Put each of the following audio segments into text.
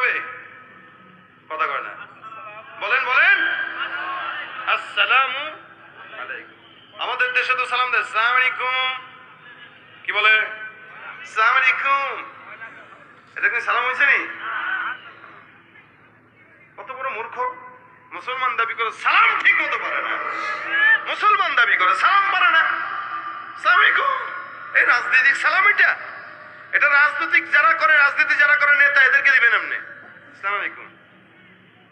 কীভাবে কথা কয় না। বলেন বলেন। আসসালামু আলাইকুম। আমাদের দেশে তো সালাম দেয়। সালাম আলাইকুম। কি বলে? সালাম আলাইকুম। এটা কি সালাম হয়েছে নি? কত বড় মূর্খ। মুসলমান দাবি করে সালাম ঠিক মতো পারে না। মুসলমান দাবি করে সালাম পারে না। সালাম আলাইকুম। এই রাজনৈতিক সালাম এটা। এটা রাজনৈতিক যারা করে, রাজনীতি যারা করে, নেতা এদেরকে দিবেন আপনি সালাম আলাইকুম।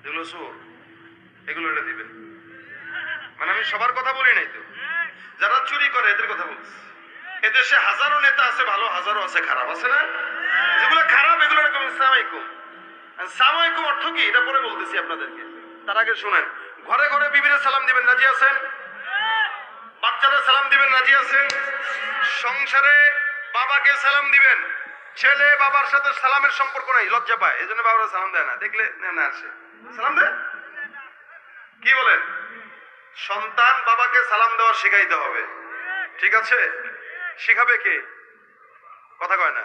এগুলো সোর এগুলো এটা দিবেন মানে আমি সবার কথা বলি নাই তো। যারা চুরি করে, এদের কথা বলছি। এদেশে হাজারো নেতা আছে, ভালো, হাজারো আছে, খারাপ আছে না? যেগুলো খারাপ, এগুলো এরকম সামাইকুম সামাইকুম অর্থ কি? এটা পরে বলতেছি আপনাদেরকে। তার আগে শুনেন। ঘরে ঘরে বিবিরে সালাম দিবেন, রাজি আছেন? বাচ্চারা সালাম দিবেন, রাজি আছেন? সংসারে বাবাকে সালাম দিবেন। ছেলে বাবার সাথে সালামের সম্পর্ক নাই, লজ্জা পায় এই জন্য বাবারা সালাম দেয় না। দেখলে না আসে। সালাম দেয়? কি বলেন? সন্তান বাবাকে সালাম দেওয়া শিখাইতে হবে। ঠিক আছে? শিখাবে কে? কথা কয় না।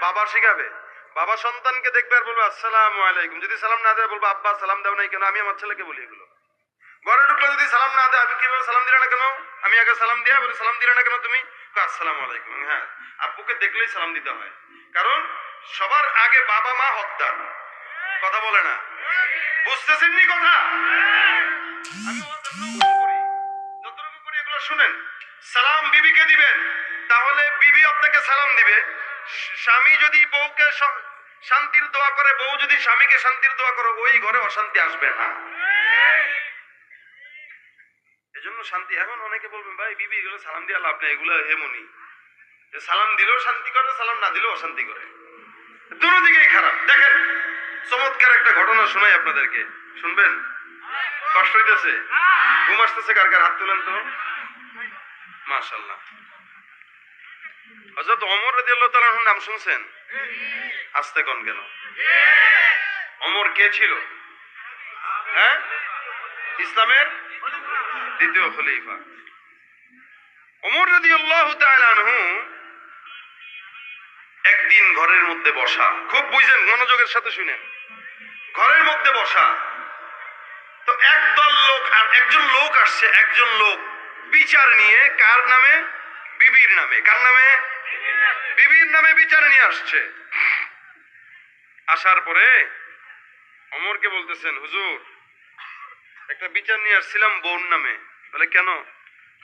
বাবা শিখাবে। বাবা সন্তানকে দেখবে আর বলবে, আসসালাম আলাইকুম। যদি সালাম না দেয়, বলব, আব্বা, সালাম দাও নাই কেন? আমি আমার ছেলেকে বলি এগুলো। ঘরে ঢুকলে যদি সালাম না দেয়, আমি কীভাবে সালাম দিলে না কেন? আমি আগে সালাম দিয়ে বলি, সালাম দিলে না কেন তুমি? আসসালাম আলাইকুম। হ্যাঁ আব্বুকে দেখলেই সালাম দিতে হয়। কারণ সবার আগে বাবা মা হকদার। কথা বলে না? বুঝতেছেন নি কথা আমি যতটুকু করি এগুলো শুনেন। সালাম বিবিকে দিবেন। তাহলে বিবি আপনাকে সালাম দিবে। স্বামী যদি বউকে শান্তির দোয়া করে, বউ যদি স্বামীকে শান্তির দোয়া করে, ওই ঘরে অশান্তি আসবে না। এজন্য শান্তি। এখন অনেকে বলবেন, ভাই, বিবি, এগুলো সালাম দিয়ে লাভ নেই, এগুলো হেমনি। সালাম দিলেও শান্তি করে, সালাম না দিলেও অশান্তি করে। দুটো দিকেই খারাপ। দেখেন, চমৎকার একটা ঘটনা শোনাই আপনাদেরকে। শুনবেন? কষ্ট হইতেছে। ঘুম আসতেছে কার কার? হাত তুলেন তো। মাশাল্লাহ হজরত অমর রাদিয়াল্লাহু তাআলার নাম শুনছেন? আসতে কোন কেন? অমর কে ছিল? হ্যাঁ? ইসলামের? দ্বিতীয় খলিফা। ওমর তাআলা আনহু একদিন ঘরের মধ্যে বসা। খুব বুঝেন, মনোযোগের সাথে শুনেন। ঘরের মধ্যে বসা। তো একদল লোক আর একজন লোক আসছে, একজন লোক বিচার নিয়ে কার নামে? বিবির নামে। কার নামে? বিবির নামে বিচার নিয়ে আসছে। আসার পরে অমরকে বলতেছেন, হুজুর একটা বিচার নিয়ে আসছিলাম বউর নামে। বলে, কেন?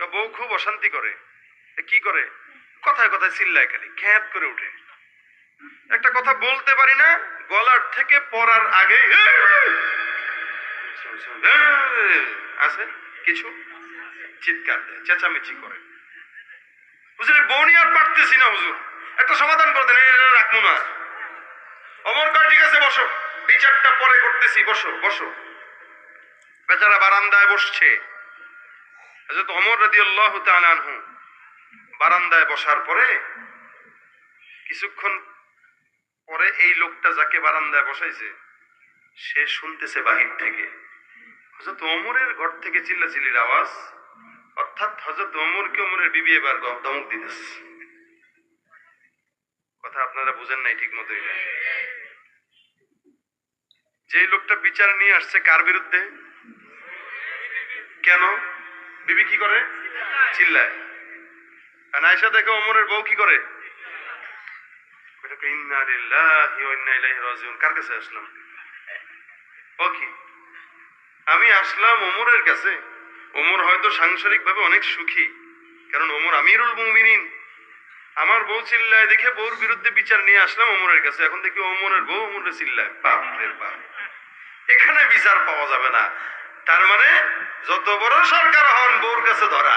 বউ খুব অশান্তি করে। কি করে? কথায় কথায় চিল্লায় খালি, খ্যাত করে উঠে। একটা কথা বলতে পারি না, গলার থেকে পড়ার আগে আছে কিছু? চিৎকার দেয়, চেঁচামেচি করে। হুজুর বউ নিয়ে আর পারতেছি না হুজুর। একটা সমাধান করে দেন রাখব না। অমর ঠিক আছে, বসো। বিচারটা পরে করতেছি, বসো বসো। বেচারা বারান্দায় বসছে। ওমর রাদিয়াল্লাহু তাআলা আনহু বারান্দায় বসার পরে কিছুক্ষণ পরে এই লোকটা যাকে বারান্দায় বসাইছে, সে শুনতেছে বাহির থেকে। হযরত ওমরের ঘর থেকে চিল্লাচিল্লির আওয়াজ, অর্থাৎ হযরত ওমরকে ওমরের বিবি এবার ধমক দিতেছে। কথা আপনারা বুঝেন নাই ঠিক মতোই যেই লোকটা বিচার নিয়ে আসছে কার বিরুদ্ধে? কেন? বিবি কি করে? চিল্লায়। দেখে ওমরের বউ কি করে? কার কাছে আসলাম? ও কি? আমি আসলাম কাছে। ওমর হয়তো সাংসারিকভাবে অনেক সুখী, কারণ ওমর আমিরুল মুমিনিন। আমার বউ চিল্লায় দেখে বউর বিরুদ্ধে বিচার নিয়ে আসলাম ওমরের কাছে। এখন দেখি ওমরের বউ ওমরের চিল্লায়। বাপ। এখানে বিচার পাওয়া যাবে না। তার মানে যত বড় সরকার হন বউর কাছে ধরা।